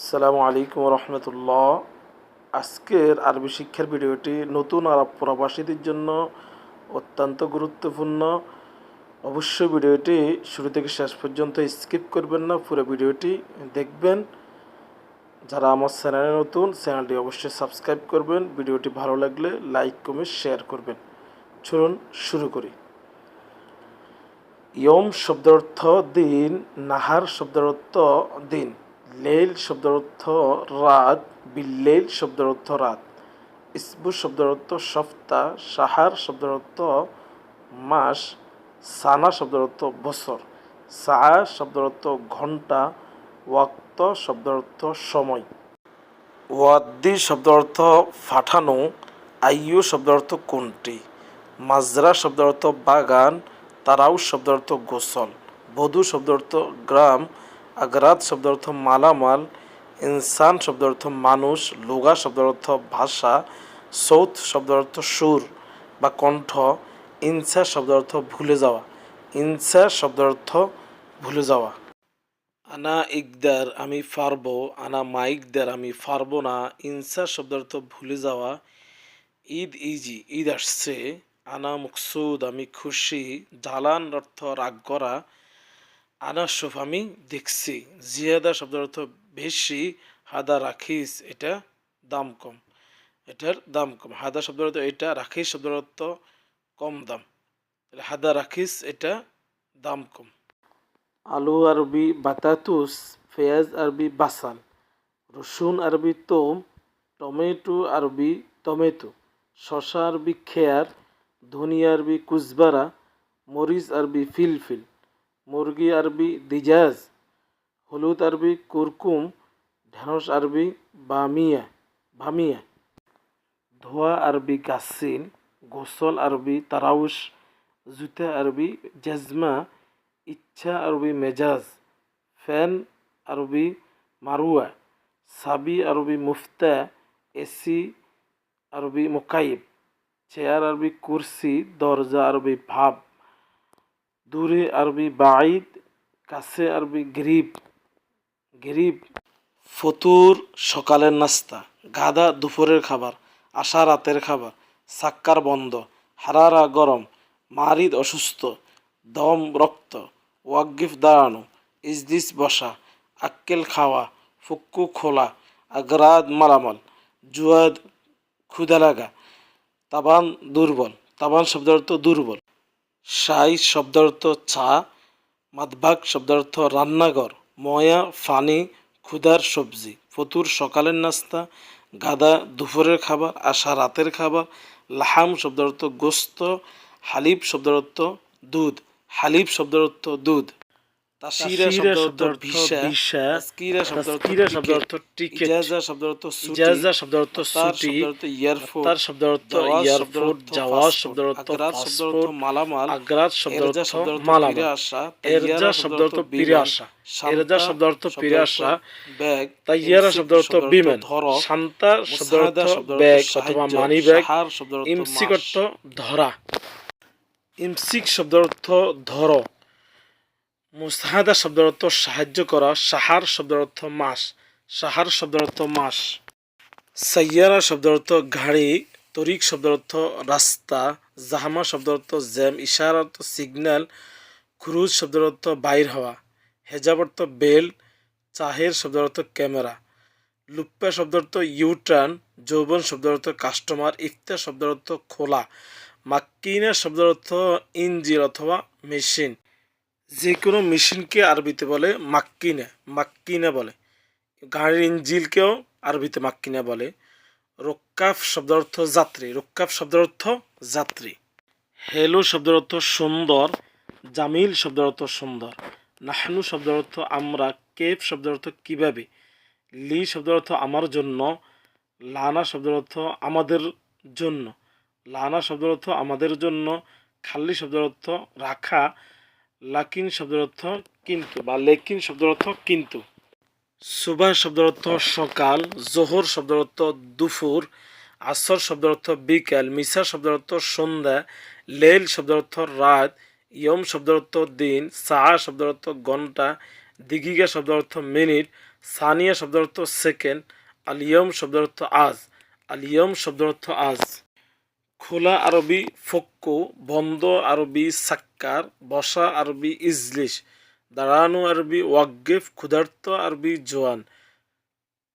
আসসালামু আলাইকুম রহমতুল্লাহ আজকের আরবি শিক্ষার ভিডিওটি নতুন আরব প্রবাসীদের জন্য অত্যন্ত গুরুত্বপূর্ণ। অবশ্যই ভিডিওটি শুরু থেকে শেষ পর্যন্ত স্কিপ করবেন না, পুরো ভিডিওটি দেখবেন। যারা আমার চ্যানেলে নতুন, চ্যানেলটি অবশ্যই সাবস্ক্রাইব করবেন, ভিডিওটি ভালো লাগলে লাইক, কমেন্ট, শেয়ার করবেন। চলুন শুরু করি। ইয়ম শব্দের অর্থ দিন, নাহার শব্দের অর্থ দিন। লেইল শব্দের অর্থ রাত, বিল্লেইল শব্দের অর্থ রাত, ইসবু শব্দের অর্থ সপ্তাহ, সাহার শব্দের অর্থ মাস, সানা শব্দের অর্থ বছর সা শব্দের অর্থ ঘণ্টা, ওয়াক্ত শব্দের অর্থ সময়। ওয়াদ্দি শব্দ অর্থ ফাটানো আইয়ু শব্দ অর্থ কোনটি? মাজরা শব্দ অর্থ বাগান, তারাউ শব্দ অর্থ গোসল, বধু শব্দ অর্থ গ্রাম আগ্রাত শব্দ অর্থ মালামাল, ইনসান শব্দ অর্থ মানুষ, লোগা শব্দ অর্থ ভাষা, সৌথ শব্দ অর্থ সুর বা কণ্ঠ, ইনসা শব্দ অর্থ ভুলে যাওয়া, ইনসা শব্দ অর্থ ভুলে যাওয়া। আনা ইকদার আমি পারব আনা মাইকদার আমি পারব না, ইনসা শব্দ অর্থ ভুলে যাওয়া। ঈদ ইজি, ঈদ আসছে, আনা মুকসুদ আমি খুশি জালান অর্থ রাগ করা আনা সুফ আমি দেখছি। জিয়াদা শব্দের অর্থ বেশি, হাদা রাখিস, এটা দাম কম। এটার দাম কম। হাদা শব্দের অর্থ এটা, রাখিস শব্দের অর্থ কম দাম। হাদা রাখিস, এটা দাম কম। আলু আরবি বাতাতুস, পেঁয়াজ আরবি বাসাল। রসুন আরবি তোম, টমেটো আরবি টমেটো। শশা আরবি খেয়ার, ধনিয়া আরবি কুজবারা মরিচ আরবি ফিলফিল। মুরগি আরবি দিজাজ, হলুদ আরবি কুরকুম, ঢেঁড়স আরবি বামিয়া ভামিয়া ধোয়া আরবি গাসিন গোসল আরবি তারাউস জুতা আরবি জাজমা, ইচ্ছা আরবি মেজাজ, ফ্যান আরবি মারুয়া, সাবি আরবি মুফতা, এসি আরবি মোকাইব, চেয়ার আরবি কুরসি, দরজা আরবি ভাব। দূরে আরবি বাঈদ, কাছে আরবি গরিব। গরিব, ফতুর, সকালের নাস্তা। গাদা দুপুরের খাবার। আশা, রাতের খাবার। সাক্কার বন্ধ। হারারা, গরম। মারিদ, অসুস্থ। দম, রক্ত। ওয়াকিফ, দাঁড়ানো। ইজদিস বসা। আক্কেল, খাওয়া। ফুক্কু, খোলা। আগ্রাদ, মালামাল। জুয়াদ ক্ষুদা লাগা তাবান, দুর্বল। তাবান শব্দের অর্থ দুর্বল। সাই শব্দার্থ চা, মাদভাগ শব্দার্থ রান্নাঘর, ময়া, ফানি, ক্ষুধার সবজি, ফতুর সকালের নাস্তা, গাদা দুপুরের খাবার, আশা রাতের খাবার, লাহাম শব্দার্থ গোস্ত হালিব শব্দার্থ দুধ হালিব শব্দার্থ দুধ। তাসিরা শব্দার্থ ভিসা তাসকিরা শব্দার্থ টিকেট ইজাজা শব্দার্থ ইজাজা শব্দার্থ ছুটি ইয়ারফোর্ট তার শব্দার্থ এয়ারপোর্ট যাওয়া শব্দার্থ পাসপোর্ট মালামাল আগ্রাত শব্দার্থ মালামাল এরজা শব্দার্থ ফিরে আসা এরজা শব্দার্থ ফিরে আসা ব্যাগ তাইয়ারা শব্দার্থ বিমান শান্তা শব্দার্থ ব্যাগ অথবা মানি ব্যাগ ইমসিক অর্থ ধরা ইমসিক শব্দার্থ ধরো মুস্তাহাদা শব্দের অর্থ সাহায্য করা সাহার শব্দের অর্থ মাস সাহার শব্দের অর্থ মাস সাইয়ারা শব্দের অর্থ গাড়ি তরিক শব্দের অর্থ রাস্তা জাহামা শব্দের অর্থ জ্যাম ইশারা অর্থ সিগন্যাল ক্রুজ শব্দের অর্থ বাইর হওয়া হেজাব অর্থ বেল চাহের শব্দের অর্থ ক্যামেরা লুপ্পা শব্দের অর্থ ইউটার্ন যৌবন শব্দের অর্থ কাস্টমার ইফতার শব্দের অর্থ খোলা মাক্কিনা শব্দের অর্থ ইঞ্জিন অথবা মেশিন যে কোনো মেশিনকে আরবিতে বলে মাক্কিনা মাক্কিনা বলে গাড়ির ইঞ্জিলকেও আরবিতে মাক্কিনা বলে রক্কাফ শব্দ অর্থ যাত্রী রক্কাফ শব্দ অর্থ যাত্রী হেলো শব্দের অর্থ সুন্দর জামিল শব্দের অর্থ সুন্দর নাহনু শব্দের অর্থ আমরা কেফ শব্দ অর্থ কীভাবে লি শব্দ অর্থ আমার জন্য লানা শব্দের অর্থ আমাদের জন্য লানা শব্দ অর্থ আমাদের জন্য খাল্লি শব্দের অর্থ রাখা লাকিন শব্দের অর্থ কিন্তু বা লেকিন শব্দের অর্থ কিন্তু সুবাহ শব্দের অর্থ সকাল জোহর শব্দের অর্থ দুপুর আসর শব্দের অর্থ বিকাল মিসা শব্দের অর্থ সন্ধ্যা লেল শব্দের অর্থ রাত ইয়ম শব্দের অর্থ দিন সা শব্দের অর্থ ঘণ্টা দিঘিকা শব্দের অর্থ মিনিট সানিয়া শব্দের অর্থ সেকেন্ড আলিয়ম শব্দের অর্থ আজ আলিয়ম শব্দের অর্থ আজ খোলা আরবি ফক্কু, বন্ধ আরবি সাক্কার, বসা আরবি ইজলিশ, দাঁড়ানো আরবি ওয়াগ্গেফ ক্ষুধার্ত আরবি জোয়ান,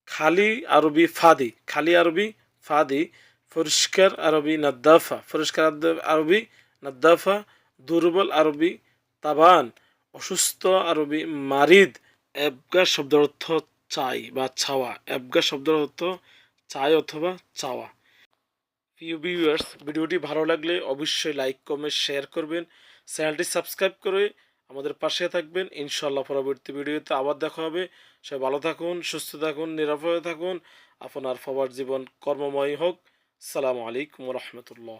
খালি আরবি ফাদি, খালি আরবি ফাদি পরিষ্কার আরবি নাদ্দাফা পরিষ্কার আরবি নাদ্দাফা, দুর্বল আরবি তাবান, অসুস্থ আরবি মারিদ এবগা শব্দের অর্থ চাই বা ছাওয়া এবগা শব্দের অর্থ চাই অথবা চাওয়া। প্রিয় ভিউয়ার্স ভিডিওটি ভালো লাগলে অবশ্যই লাইক কমেন্ট শেয়ার করবেন। চ্যানেলটি সাবস্ক্রাইব করে আমাদের পাশে থাকবেন। ইনশাল্লাহ পরবর্তী ভিডিওতে আবার দেখা হবে। সবাই ভালো থাকুন, সুস্থ থাকুন, নিরাপদে থাকুন। আপনার সবার জীবন কর্মময় হোক। সালামু আলাইকুম রহমতুল্লাহ।